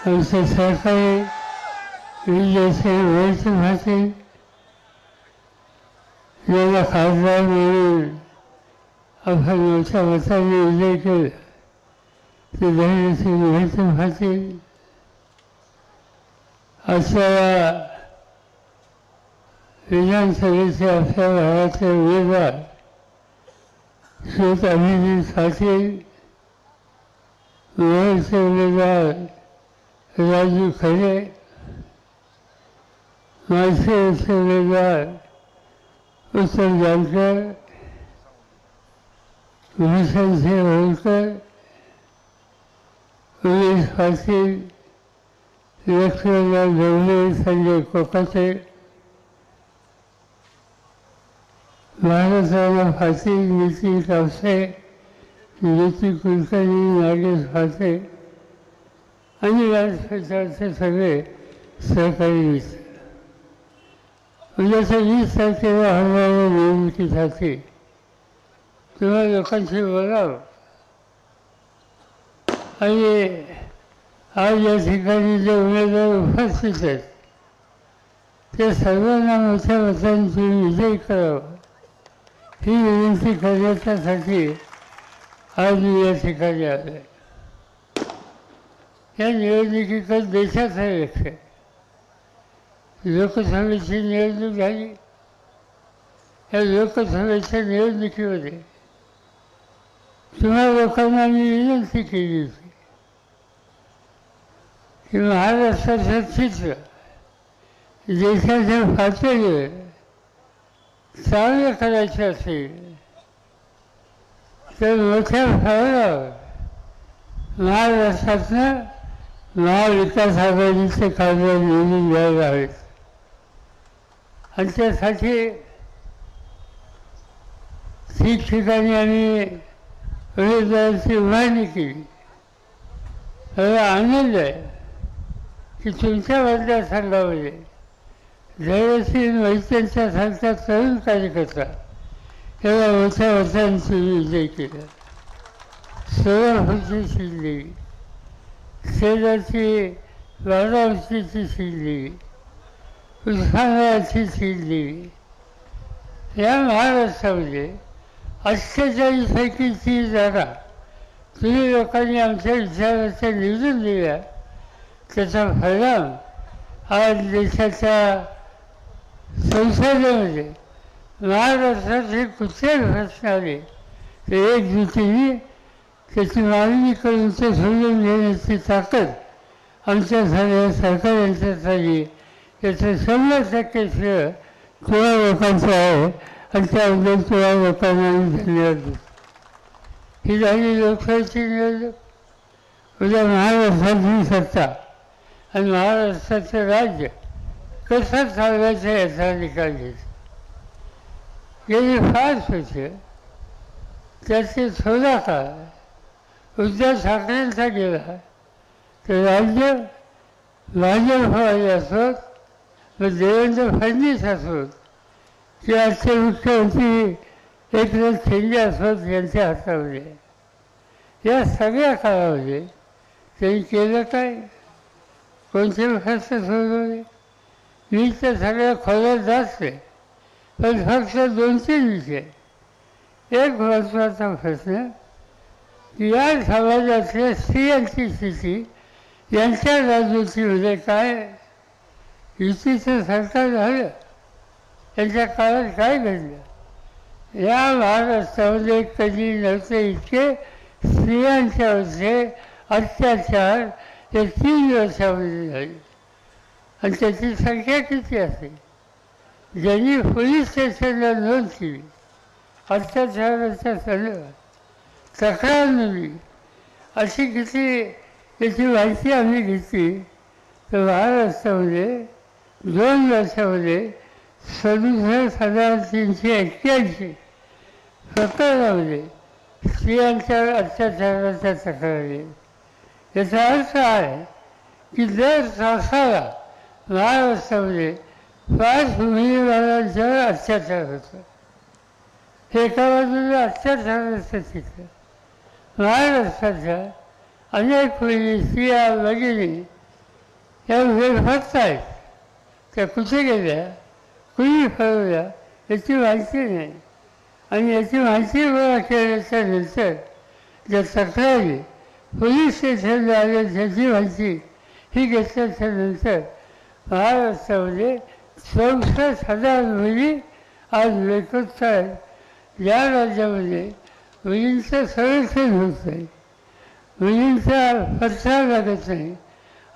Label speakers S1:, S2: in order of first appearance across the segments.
S1: आमचे सहकारी विजयचे वैद्य भाते याला खासदार म्हणून आपण मोठ्या मताने विजय केला ते धैर्यसिंग वैद्य भाते अशा विधानसभेचे आपल्या भागाचे उमेदवार श्वेत अभिजित पाटील मोहनचे उमेदवार राजू खरे माळशेरचे उमेदवार उत्तर जानकर भूषणसिंह होळकर उमेश पाटील लक्ष्मणराव ढवळे संजय कोकाटे महाराष्ट्राला फाशी नितीन कावसे ज्योती कुलकर्णी नागेश फासे आणि व्यासपीठाचे सगळे सहकारी मित्र म्हणजे असं वीस तारखेला होणाऱ्या निवडणुकीसाठी तेव्हा लोकांशी बोलावं. आणि आज या ठिकाणी जे उमेदवार उपस्थित आहेत ते सर्वांना मोठ्या मतांची विजय करावा. ही विनंती करण्याच्यासाठी आज मी या ठिकाणी आलो आहे या निवडणुकीकडे देशाचा लक्ष आहे लोकसभेची निवडणूक झाली. या लोकसभेच्या निवडणुकीमध्ये तुम्हा लोकांना मी विनंती केली होती की महाराष्ट्राचं चित्र देशाच्या पातळीवर चांगलं करायचं असेल तर मोठ्या भावावर महाराष्ट्रातनं महाविकास आघाडीचे खासदार निवडून घ्यायला हवेत आणि त्यासाठी ठिकठिकाणी आम्ही उमेदवाराची उभारणी केली. मला आनंद आहे की तुमच्या मतदारसंघामध्ये धैर्यशील वैद्यांच्या सारख्या तरुण कार्यकर्ता एवढ्या मोठ्या वर्षांची विजय केला. सोलापूरची शिल्ली शेजारची बारामतीची शिल्ली उस्मानाबादची शिल्ली या महाराष्ट्रामध्ये अठ्ठेचाळीसपैकी ती जागा तुम्ही लोकांनी आमच्या विचाराच्या निवडून दिल्या त्याचा परिणाम आज देशाच्या संसदेमध्ये महाराष्ट्राचे कुठे प्रश्न एक दृष्टीने त्याची मागणी करून ते समजून घेण्याची ताकद आमच्या सगळ्या सरकारांच्यासाठी त्याचं शंभर टक्के श्रेय तुळा लोकांचं आहे आणि त्याबद्दल तुला लोकांना मी धन्यवाद देतो. ही झाली लोकशाहीची निवडणूक. उद्या महाराष्ट्राची सत्ता आणि महाराष्ट्राचं राज्य कसं चालवायचं याचा निकाल घेत गेली फार वर्ष त्याचे सोडा काळ उद्या ठाकरेंचा गेला तर राज्य भाजपवाले असोत व देवेंद्र फडणवीस असोत किंवा आजचे मुख्यमंत्री एकनाथ शिंदे असोत यांच्या हातामध्ये. या सगळ्या काळामध्ये त्यांनी केलं काय? कोणते प्रश्न सोडवले? मी तर सगळ्या खोल्यात जात पण फक्त दोन तीन विषय. एक महत्त्वाचा प्रश्न या समाजातल्या स्त्रियांची स्थिती यांच्या राजनीतीमध्ये म्हणजे काय? युतीचं सरकार झालं. त्यांच्या काळात काय घडलं? या महाराष्ट्रामध्ये कधी नव्हते इतके स्त्रियांच्यावरचे अत्याचार हे तीन वर्षामध्ये झाले. आणि त्याची संख्या किती असेल ज्यांनी पोलीस स्टेशनला नोंद केली अत्याचाराच्या संदर्भात तक्रार नोंदली अशी किती याची माहिती आम्ही घेतली तर महाराष्ट्रामध्ये दोन वर्षामध्ये सदुसष्ट हजार तीनशे एक्क्याऐंशी प्रकरणामध्ये स्त्रियांच्या अत्याचाराच्या तक्रारी. याचा अर्थ आहे की दर तासाला महाराष्ट्रामध्ये पाच उमेदवारांच्यावर अत्याचार होतो. एका बाजूला अत्याचाराचं चित्र महाराष्ट्राच्या अनेक मुली स्त्रिया भगिनी या वेळफत आहेत त्या कुठे गेल्या? कुणी फळवल्या याची माहिती नाही. आणि याची माहिती गोळा केल्याच्यानंतर ज्या तक्रारी पोलीस स्टेशनला आल्या त्याची माहिती ही घेतल्याच्या नंतर महाराष्ट्रामध्ये चौसष्ट हजार मुली आज लेखत आहेत या राज्यामध्ये मुलींचं संरक्षण होत नाही मुलींचा पत्ता लागत नाही.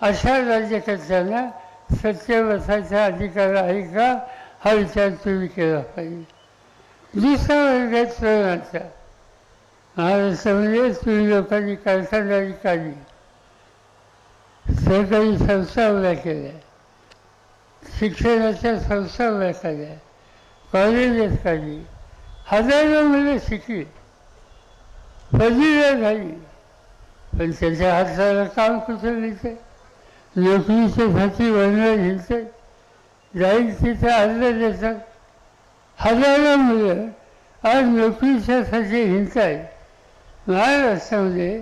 S1: अशा राज्यकर्त्यांना सत्य बसायचा अधिकार आहे का? हा विचार तुम्ही केला पाहिजे. दुसरा वर्ग आहे तरुणांचा महाराष्ट्रामध्ये तुम्ही म्हणजे लोकांनी कारखानदारी काढली सरकारी संस्था उभ्या केल्या. शिक्षणाच्या संस्था उभ्या केल्या. कॉलेजेस काढली. हजारो मुलं शिकली. पदवीला झाली पण त्याच्या हाताला काम कुठं मिळतं नोकरीच्यासाठी वर्ण हिंडतात जाईल तिथे अर्ज देतात हजारो मुलं आज नोकरीच्यासाठी हिंडत आहेत महाराष्ट्रामध्ये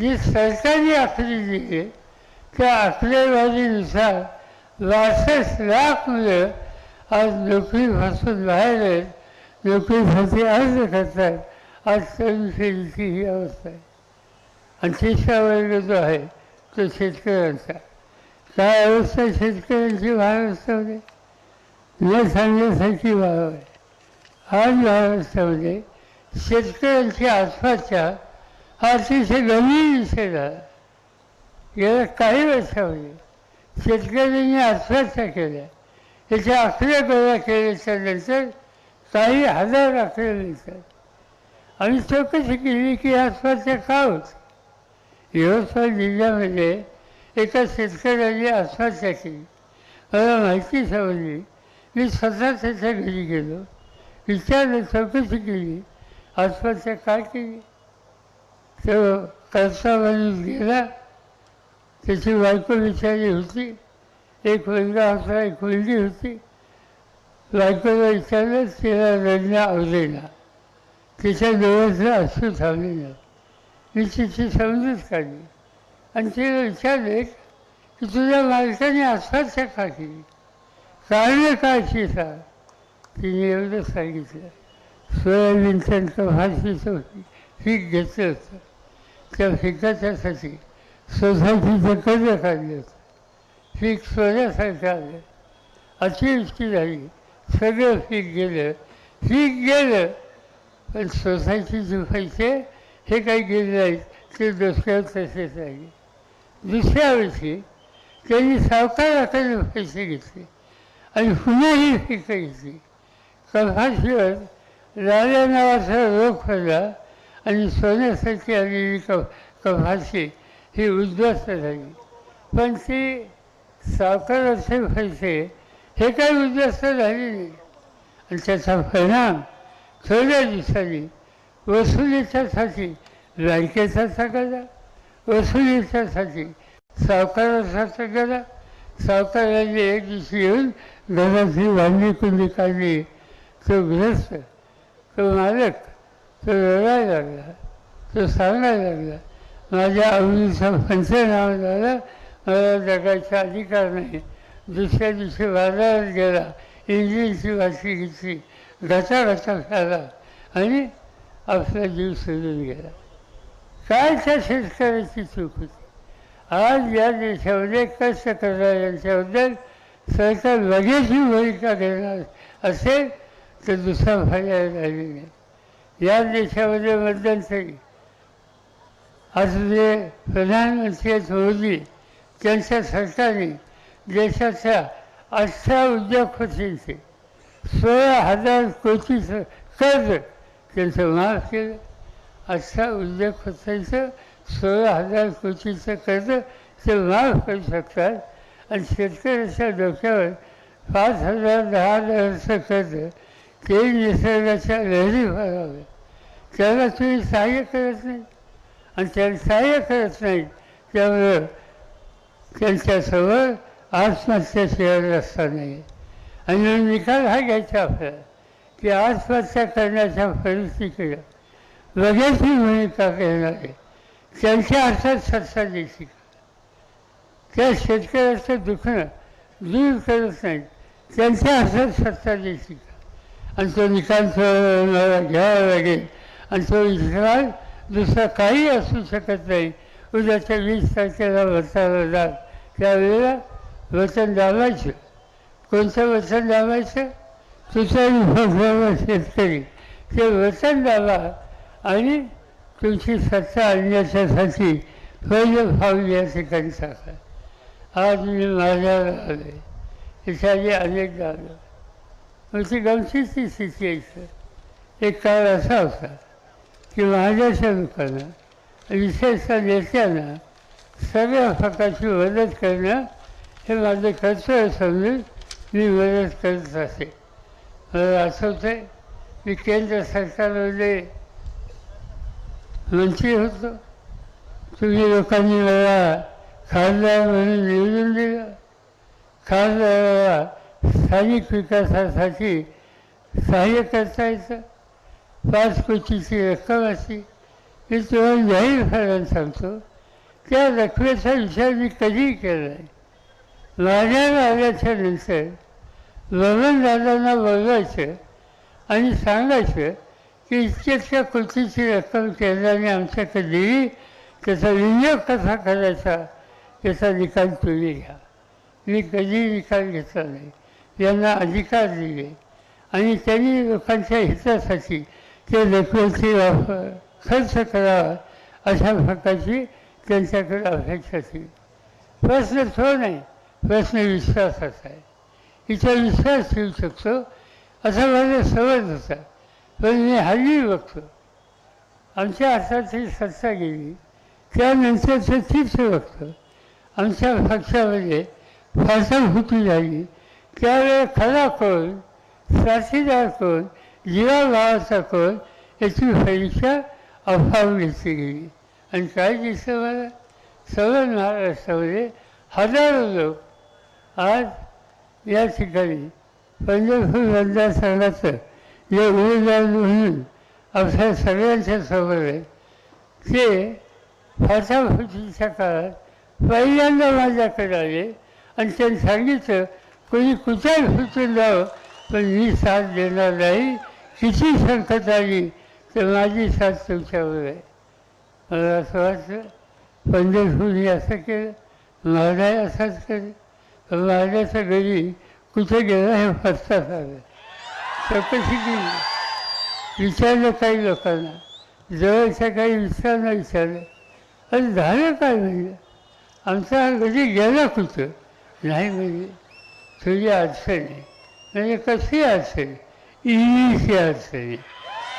S1: जी सरकारी आखरी दिली त्या आकडेवारीनुसार बासष्ट लाख मुलं आज नोकरीपासून बाहेर आहेत. नोकरीसाठी अर्ज करतात आज तरुण ही अवस्था आहे. आणि तिसरा वर्ग जो आहे तो शेतकऱ्यांचा. काय अवस्था शेतकऱ्यांची महाराष्ट्रामध्ये न सांगण्यासारखी भाव आहे आज महाराष्ट्रामध्ये शेतकऱ्यांची आत्महत्या हा अतिशय गंभीर विषय झाला. गेल्या काही वर्षामध्ये शेतकऱ्यांनी आत्महत्या केल्या. याच्या आकडे गोळा केल्याच्यानंतर काही हजार आकडे मिळतात आणि चौकशी केली की आत्महत्या का होत यवतमाळ जिल्ह्यामध्ये एका शेतकऱ्याने आसपासच्या केली. मला माहिती समजली. मी स्वतः त्याच्या घरी गेलो. विचारलं चौकशी केली? आसपासच्या काय केली? तो कळसा माणूस गेला? त्याची बायको विचारली होती. एक मुलगा होता एक मुलगी होती. बायकोला विचारलं तिला रडणं आवडेना. तिच्या डोळ्यातलं अश्रू थांबलेलं मी तिची समजूत काढली. आणि तिला विचारले की तुझ्या मालकाने आत्महत्या का केली कारण काय ती तिने एवढं सांगितलं. सोयाबीन त्यांचं भाषेचं होती. पीक घेतलं होतं. त्या पिकाच्यासाठी सोसायटीचं कर्ज काढलं होतं. पीक सोन्यासारखं आलं. अतिवृष्टी झाली. सगळं पीक गेलं. पीक गेलं. पण सोसायटीचे पैसे हे काही गेले नाहीत ते दुसऱ्या तसेच राहिले दुसऱ्या वर्षी त्यांनी सावकार आता पैसे घेतले. आणि पुन्हाही ही पिकं घेतली कपाशीवर लाल्या नावाचा रोग पडला आणि सोन्यासाठी आलेली क कफाशी ही उद्ध्वस्त झाली. पण ती सावकाराचे पैसे हे काही उद्ध्वस्त झाले नाही. आणि त्याचा परिणाम थोड्या दिवसांनी वसुलीच्यासाठी बँकेचा सगळा वसुलीच्यासाठी सावकाराचा सगळा सावकाराने एक दिवशी येऊन घराची भांडी कुंडी काढली. तो गृहस्थ तो मालक तो रडायला लागला तो सांगायला लागला माझ्या आवडीचा पंचनामा झाला मला जगायचा अधिकार नाही. दुसऱ्या दिवशी बाजारात गेला इंजिनची वाशी घेतली घटा घटा झाला आणि आपला जीव सोडून गेला. काय त्या शेतकऱ्याची चूक होती. आज या देशामध्ये कष्ट करणाऱ्यांच्याबद्दल सरकार लगेच ही भूमिका घेणार असेल तर दुसरा फायदा राहिली नाही. या देशामध्ये मध्यंतरी आज जे प्रधानमंत्री आहेत मोदी त्यांच्या सरकारने देशाच्या अठरा उद्योगपतींचे सोळा हजार कोटी कर्ज त्यांचं माफ केलं. अठरा उद्योगपतींचं सोळा हजार कोटीचं कर्ज ते माफ करू शकतात. आणि शेतकऱ्याच्या डोक्यावर पाच हजार दहा हजाराचं कर्ज ते निसर्गाच्या लहरी भरावे त्याला तुम्ही सहाय्य करत नाही. आणि त्याला सहाय्य करत नाही त्यामुळं त्यांच्यासमोर आत्महत्याशिवाय रस्ता नाही आणि निकाल हा घ्यायचा आपल्याला की आसपासच्या करण्याच्या परिस्थितीला लगेच ही भूमिका करणारे आहे त्यांच्या अर्थात सत्ता द्यायची त्या शेतकऱ्याचं दुखणं दूर करत नाहीत त्यांच्या अर्थात सत्ता द्यायची का आणि तो निकाल घ्यावा लागेल. आणि तो निकाल दुसरा काही असू शकत नाही. उद्याच्या वीस तारखेला वचनाला जात त्यावेळेला वचन दाबायचं. कोणतं वचन लावायचं? तुझं भगवान शेतकरी. ते वचन लावा आणि तुमची सत्ता आणण्याच्यासाठी पहिलं पाऊल या ठिकाणी टाका आज मी माझ्यावर आले त्याच्या आधी अनेकदा आलो मग म्हणजे ती गमतीची स्थिती आहे सर. एक काळ असा होता की माझ्याच्या लोकांना विशेषतः नेत्यांना सगळ्या प्रकारची मदत करणं हे माझं कर्तव्य समजून मी मदत करत असे मला आठवतं आहे मी केंद्र सरकारमध्ये मंत्री होतो. तुम्ही लोकांनी मला खासदार म्हणून निवडून दिलं. खासदाराला स्थानिक विकासासाठी सहाय्य करता येतं. पाच कोटीची रक्कम असते मी तुम्हाला जाहीरपणाने सांगतो. त्या रकमेचा विचार मी कधीही केला नाही. माझ्या आल्याच्यानंतर बबनदादांना बघायचं आणि सांगायचं की इतक्या कृतीची रक्कम केंद्राने आमच्याकडे दिली त्याचा विनियोग कसा करायचा त्याचा निकाल तुम्ही घ्या. मी कधी निकाल घेतला नाही. यांना अधिकार दिले. आणि त्यांनी लोकांच्या हितासाठी ते रकमेची वापर खर्च करावा अशा प्रकारची त्यांच्याकडे अपेक्षा होती. प्रश्न तो नाही प्रश्न विश्वासाचा आहे. हिचा विश्वास ठेवू शकतो. असा माझा समज होता. पण मी हल्ली बघतो. आमच्या हाताची सत्ता गेली. त्यानंतरचं चित्र बघतो. आमच्या पक्षामध्ये फासाफुटी झाली. त्यावेळेस खरा कोण साथीदार कोण जीवाभावाचा कोण याची परीक्षा अभाव घेतली गेली. आणि काय दिसतं मला सगळं महाराष्ट्रामध्ये हजारो लोक आज या ठिकाणी पंढरपूर मतदारसंघाचं जे उमेदवार म्हणून आपल्या सगळ्यांच्या समोर आहे ते फाटाफुटीच्या काळात पहिल्यांदा माझ्याकडे आले आणि त्यांनी सांगितलं कोणी कुठेही फुटून जावं पण मी साथ देणार नाही. किती संकट आली तर माझी साथ तुमच्यावर आहे. मला असं वाटतं पंढरपूरने असं केलं महाराज असंच केलं. पण घरी कुठे गेला हे फसतात आलं चौकशी केली विचारलं काही लोकांना. जवळच्या काही मित्रांना विचारलं. आणि झालं काय म्हणजे आमचा घरी गेला कुठं? नाही म्हणजे तुझी अडचण आहे. म्हणजे कशी अडचण इंग्लिशची अडचण आहे.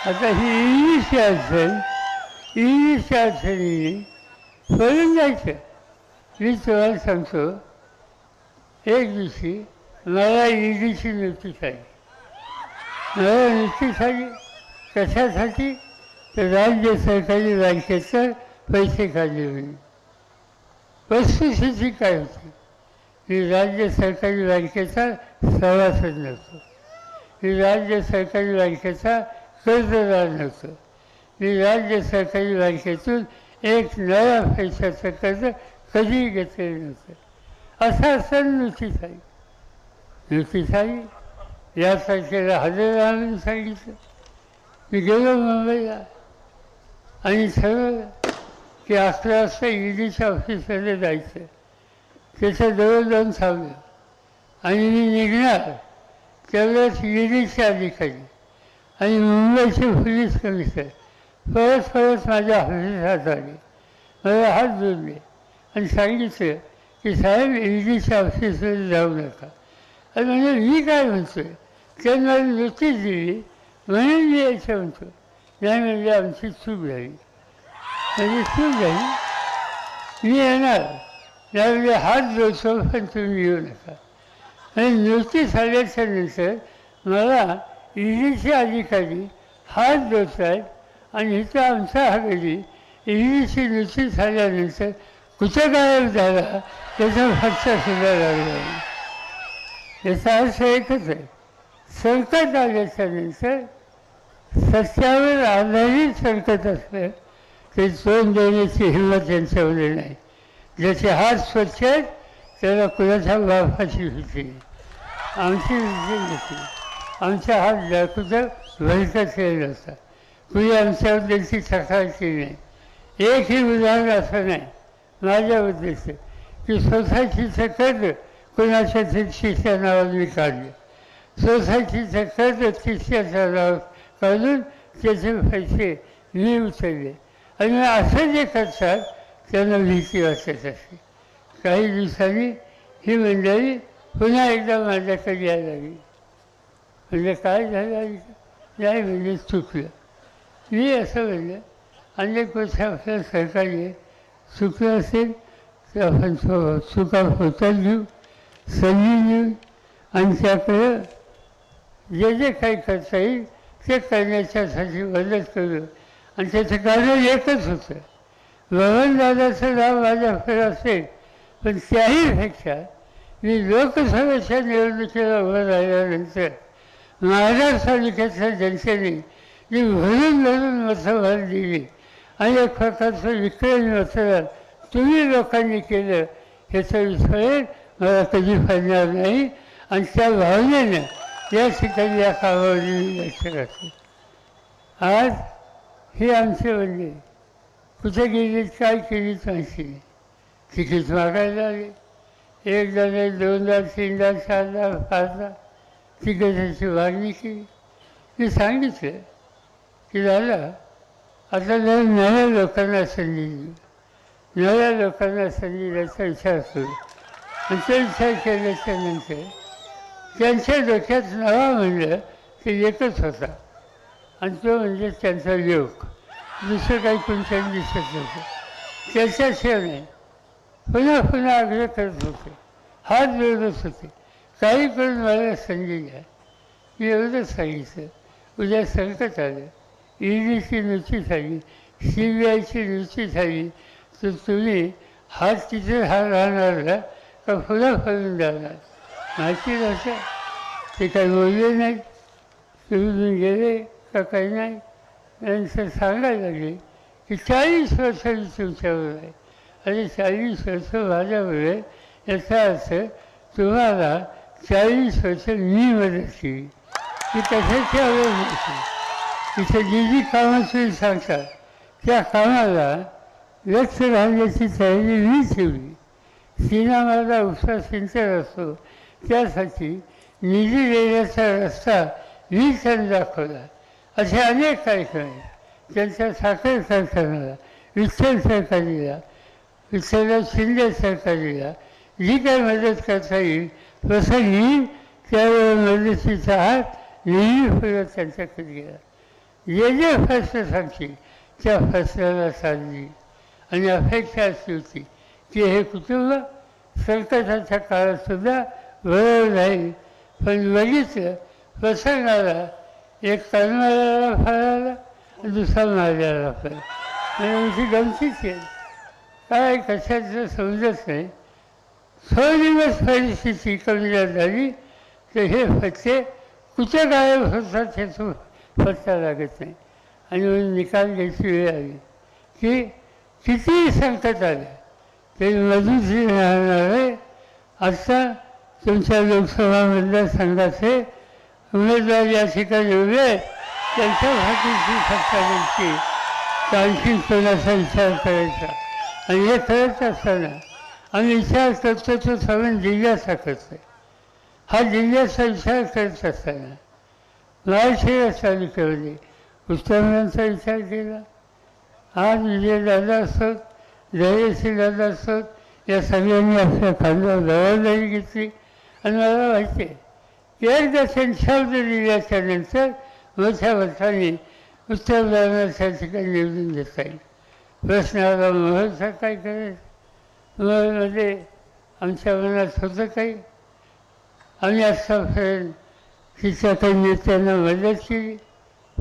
S1: आता ही इंग्लिशची अडचण इंग्लिशच्या अडचणीने पळून जायचं. मी तुम्हाला सांगतो एक दिवशी मला ईडीची नोटीस आली मला नोटीस आली कशासाठी? तर राज्य सरकारी बँकेचं पैसे काढले म्हणे वस्तुस्थिती काय होती? मी राज्य सरकारी बँकेचा सभासद नव्हतो. मी राज्य सरकारी बँकेचा कर्जदार नव्हतो. मी राज्य सरकारी बँकेतून एक नव्या पैशाचं कर्ज कधीही घेतलेलं नव्हतं. असं असेल नोटीस आली नोटीस आली या तारखेला हजर सांगितलं मी गेलो मुंबईला. आणि ठरवलं की अकरा वाजता ईडीच्या ऑफिसमध्ये जायचं. त्याच्याजवळ जाऊन थांबलं आणि मी निघणार तेवढ्याच ईडीचे अधिकारी. आणि मुंबईचे पोलीस कमिशनर. परत परत माझ्या ऑफिसात आले. मला हात जोडले. आणि सांगितलं की साहेब ईडीच्या ऑफिसमध्ये जाऊ नका. आणि म्हणजे मी काय म्हणतो आहे मला नोटीस दिली. म्हणून मी यायचं म्हणतो. नाही म्हणजे आमची चूक झाली. म्हणजे चूक झाली. मी येणार. त्यावेळी हात जोडतो पण तुम्ही येऊ नका. आणि नोटीस आल्याच्यानंतर मला ईडीचे अधिकारी हात जोडत आहेत आणि इथं आमच्या हवेली घरी ईडीची नोटीस आल्यानंतर कुठं गायब झाला? त्याचा फक्त सुद्धा लागला. याचा अर्थ एकच आहे. संकट आल्याच्यानंतर सत्यावर आधारित संकट असलं ते तोंड देण्याची हिंमत त्यांच्यामध्ये नाही. ज्याचे हात स्वच्छ आहेत त्याला कुणाच्या बापाची होती आमची विजय नव्हती. आमचा हात जाकुदर भयकत केला असतात कुणी आमच्यावर त्यांची सकाळची नाही. एकही उदाहरण असं नाही. माझ्याबद्दलचं की सोसायटीचं कर्ज कुणाच्या शिष्या मी काढलं सोसायटीचं कर्ज शिष्याच्या नाव काढून त्याचे पैसे मी उचलले. आणि असं जे करतात त्यांना भीती वाटत असते. काही दिवसांनी ही मंडळी पुन्हा एकदा माझ्याकडे यायला लागली. म्हणजे काय झालं? नाही म्हणजे चुकलं. मी असं म्हणलं अनेक वर्ष आपल्या सरकारी सुख असेल तर आपण चु- होतात घेऊ संधी घेऊ आणि त्याकडं जे जे काही करता येईल ते करण्याच्यासाठी मदत करू. आणि त्याचं कारण एकच होतं. दादाचं नाव माझ्याकडे असेल पण त्याहीपेक्षा मी लोकसभेच्या निवडणुकीला उभं राहिल्यानंतर महाराष्ट्र तालुक्यातल्या जनतेने जी भरून भरून मतं भर दिली. आणि एक प्रकारचं विक्रय नसेल तुम्ही लोकांनी केलं ह्याचा विषय मला कधी पडणार नाही. आणि त्या भावनेनं या ठिकाणी या कामावर लक्ष करते आज हे आमचे म्हणजे कुठे गेलीत काय केलीत माहिती नाही तिकीट मागायला आले. एकदा नाही दोनदा तीनदा चारदा पाचदा तिकीटाची मागणी केली. मी सांगितलं की दादा आता जर नव्या लोकांना संधी दिली नव्या लोकांना संधी द्यायचा विचार करू आणि तो विचार केल्याच्यानंतर त्यांच्या डोक्यात नवा म्हणलं ते एकच होता. आणि तो म्हणजे त्यांचा योग. दुसरं काही कोणत्याही दिसत नव्हतं. त्याच्याशिवाय नाही पुन्हा पुन्हा आग्रह करत होते. हात जोडत होते. काही करून मला संधी द्या. मी एवढंच सांगितलं. उद्या संकट आलं. ईडीची नुची झाली सी बी आयची नुची झाली तर तुम्ही हात तिथे हा राहणार ना का फुलं फरून जाणार? माहिती असं? ते काही बोलले नाही तुम्ही गेले का काही नाही? नंतर सांगायला लागले की चाळीस वर्ष मी तुमच्यावर आहे. आणि चाळीस वर्ष माझ्यावर आहे. याचा अर्थ तुम्हाला चाळीस वर्ष मी मदत केली. की कशाची आवड नव्हती? तिथे जी जी कामं सांगतात. त्या कामाला व्यक्त राहण्याची तयारी मी ठेवली. सीना माझा उत्साह सिंचन असतो. त्यासाठी निधी देण्याचा रस्ता मी त्यांनी दाखवला. असे अनेक कार्यक्रम आहेत. त्यांच्या साखर कारखान्याला विठ्ठल सरकारीला विठ्ठलराव शिंदे सरकारीला जी काय मदत करता येईल प्रसंगी त्यावेळेला मदतीचा हात नेहमी फुलं त्यांच्याकडे गेला. जे जे फसलं सांगतील त्या फसल्याला साधली आणि अपेक्षा अशी होती की हे कुटुंब संकटाच्या काळातसुद्धा वेळ राहील पण बघितलं प्रसंगाला एक कर्माला फळाला दुसरा मारल्याला फळ. आमची गमतीच आहे. काय कशाचं समजत नाही. दिवस परिस्थिती कमी झाली तर हे फटके कुठे गायब होतात हे तो पत्ता लागत नाही. आणि म्हणून निकाल घ्यायची वेळ आली. की कितीही संकट आलं तरी मधुश्री राहणार आहे आत्ता तुमच्या लोकसभा मतदारसंघाचे उमेदवार या ठिकाणी उभे आहेत त्यांच्या भाषेची सत्ता द्यायची तर आणखी कोणाचा विचार करायचा. आणि हे करत असताना आम्ही विचार करतो तो सगळं जिल्ह्याचा करतो हा जिल्ह्याचा विचार करत असताना महाराष्ट्र तालुक्यामध्ये उत्तरांचा विचार केला. आज विजय दादा असोत दादा असत या सगळ्यांनी आपल्या खांद्यावर जबाबदारी घेतली. आणि मला माहिती आहे की एकदा शब्द दिल्याच्या नंतर मोठ्या मताने उत्तर दादाच्या ठिकाणी निवडून देता येईल. प्रश्न आला महलचा काय करायचं? महलमध्ये आमच्या मनात होतं काही? आम्ही आजचा फ्रेंड काही त्यांना मदत केली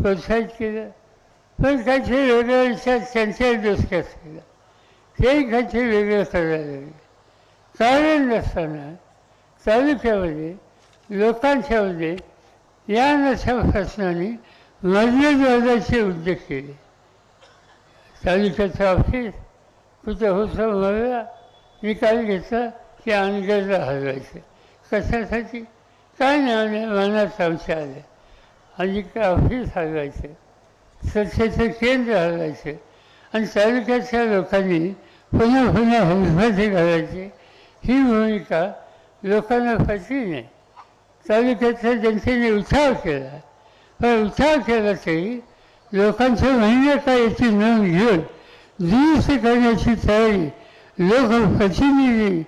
S1: प्रोत्साहित केलं पण काहीतरी वेगळा विचार त्यांच्याही डोसक्यात केला तेही काहीतरी वेगळं करायला लागले कारण नसताना तालुक्यामध्ये लोकांच्यामध्ये या नशा प्रश्नाने मजबूत उद्योग केले. तालुक्याचं ऑफिस कुठं होतं मला निकाल घेतला की अनगरला हलवायचं. कशासाठी? काय नाही मनात संशय आले आणि ऑफिस हलवायचं स्वच्छतेचं केंद्र हलवायचं आणि तालुक्याच्या लोकांनी पुन्हा पुन्हा हिंमती घालायची. ही भूमिका लोकांना पटली नाही. तालुक्याच्या जनतेने उठाव केला. पण उठाव केला तरी लोकांच्या म्हणणं काय याची नोंद घेऊन दुरुस्त करण्याची तयारी लोकप्रतिनिधी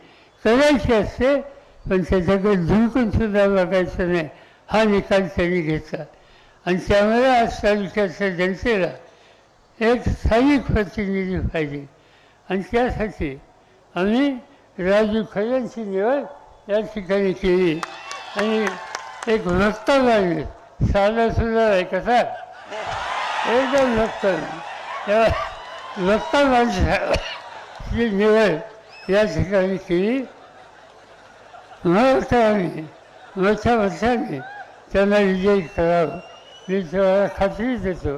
S1: करायची असते पण त्याच्याकडे झुंकून सुद्धा बघायचं नाही. हा निकाल त्यांनी घेतला. आणि त्यामुळे आज तालुक्याच्या जनतेला एक स्थानिक प्रतिनिधी पाहिजे. आणि त्यासाठी आम्ही राजू खऱ्यांची निवड या ठिकाणी केली. आणि एक वक्तव्य साधा सुद्धा आहे कसा एकदम वक्तव्य तेव्हा माणसाची निवड या ठिकाणी केली. मग आम्ही त्यांना विजयी करावं मी तुम्हाला खात्री देतो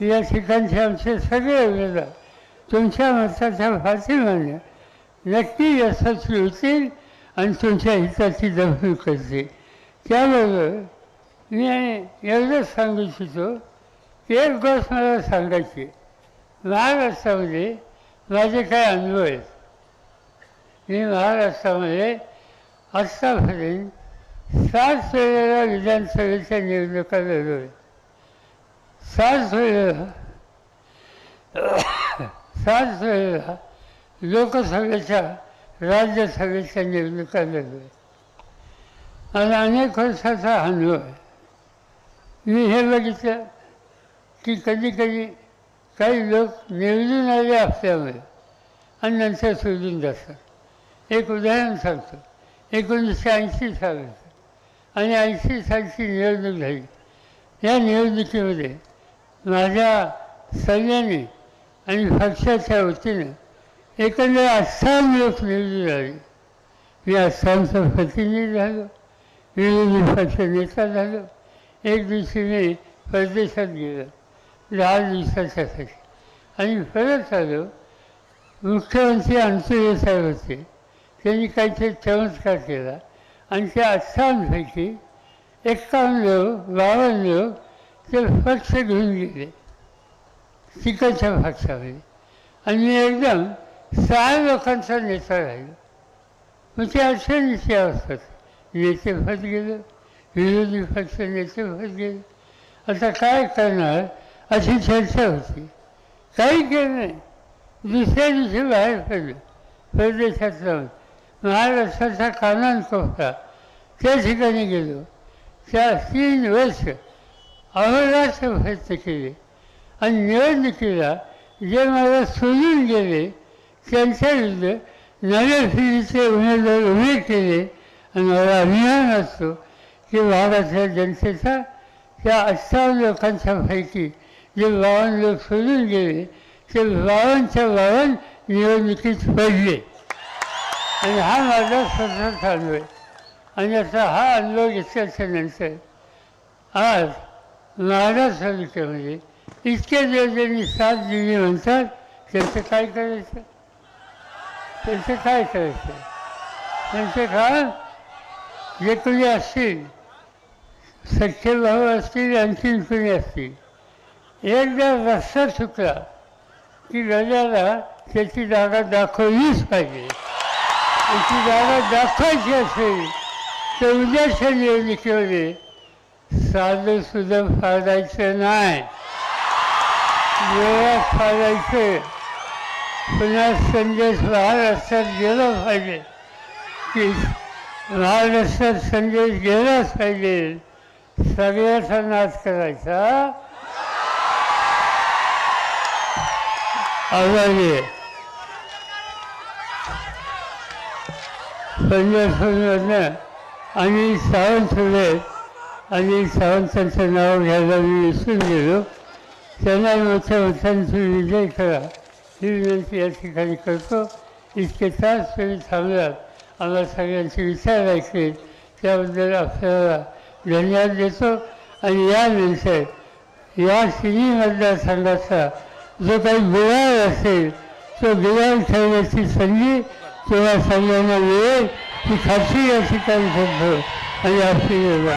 S1: की या ठिकाणचे आमचे सगळे उमेदवार तुमच्या मताच्या फाशीमाने नक्की यशस्वी होतील आणि तुमच्या हिताची दखल करतील त्याबरोबर मी एवढंच सांगू इच्छितो की एक गोष्ट मला सांगायची महाराष्ट्रामध्ये माझे काय अनुभव आहेत मी महाराष्ट्रामध्ये आत्तापर्यंत सात वेळेला विधानसभेच्या निवडणुका लढवल्या. सात वेळेला सात वेळेला लोकसभेच्या राज्यसभेच्या निवडणुका लढवल्या. आणि अनेक वर्षाचा अनुभव आहे. मी हे बघितलं की कधी कधी काही लोक निवडून आले असल्यामुळे आणि नंतर सोडून जातात. एक उदाहरण सांगतो. एकोणीसशे ऐंशी सालाचं आणि ऐंशी सालची निवडणूक झाली. या निवडणुकीमध्ये माझ्या सैन्याने आणि पक्षाच्या वतीनं एकंदर आसाम लोक निवडून झाले मी आसामचा प्रतिनिधी झालो. विरोधी पक्ष नेता झालो. एक दिवशी मी परदेशात गेलो. दहा दिवसाच्यासाठी आणि परत आलो. मुख्यमंत्री अंतुरे साहेब होते. त्यांनी काहीतरी चमत्कार केला. आणि त्या आसामपैकी एकावन्न लोक बावन्न लोक ते पक्ष घेऊन गेले. तिकडच्या पक्षामध्ये आणि मी एकदम सहा लोकांचा नेता राहिलो. मग ते अडचणीची असतात. नेते फत गेलं विरोधी पक्ष नेते फत गेले आता काय करणार अशी चर्चा होती. काही केलं नाही. दुसऱ्या दिवशी बाहेर पडलं. परदेशात जाऊन. महाराष्ट्राचा कानान कोपरा त्या ठिकाणी गेलो. त्या तीन वर्ष अहोरात्र प्रयत्न केले. आणि निवडणुकीला जे मला सोडून गेले त्यांच्या विरुद्ध नव्या फिरीचे उमेदवार उभे केले. आणि मला अभिमान असतो की भारताच्या जनतेचा त्या अठ्ठावन्न लोकांच्या पैकी जे बावन्न लोक सोडून गेले ते बावनच्या बावन्न निवडणुकीत पडले. आणि हा माझा स्वतःचा अनुभव आहे. आणि असा हा अनुभव घेतल्याच्यानंतर आज महाराज तालुक्यामध्ये इतके दिवस ज्यांनी साथ दिली म्हणतात त्यांचं काय करायचं? त्यांचं काय करायचं? त्यांचं काम जे कोणी असतील सख्खे भाऊ असतील आणखीन कोणी असतील एकदा रस्ता चुकला की गजाला त्याची जागा दाखवलीच पाहिजे. त्याची जागा दाखवायची असेल. तर उद्याच्या निवडणुकीमध्ये साधं सुद्धा फाडायचं नाही. वेळात फाडायचं. पुन्हा संदेश महाराष्ट्रात गेला पाहिजे. की महाराष्ट्रात संदेश गेलाच पाहिजे. सगळ्याचा नाश करायचा. संजय पंजाबमधनं आणि सावंत होते आणि सावंतांचं नाव घ्यायला मी विसरून गेलो. त्यांना मोठ्या मोठ्यांची विजय करा ही विनंती या ठिकाणी करतो. इतके तास तरी थांबलात. आम्हाला सगळ्यांचे विचार ऐकले. त्याबद्दल आपल्याला धन्यवाद देतो. आणि यानंतर या तिन्ही मतदारसंघाचा जो काही बिघाड असेल तो बिघाड ठेवण्याची संधी तेव्हा समजावून येईल की खात्री या ठिकाणी करतो आणि अशी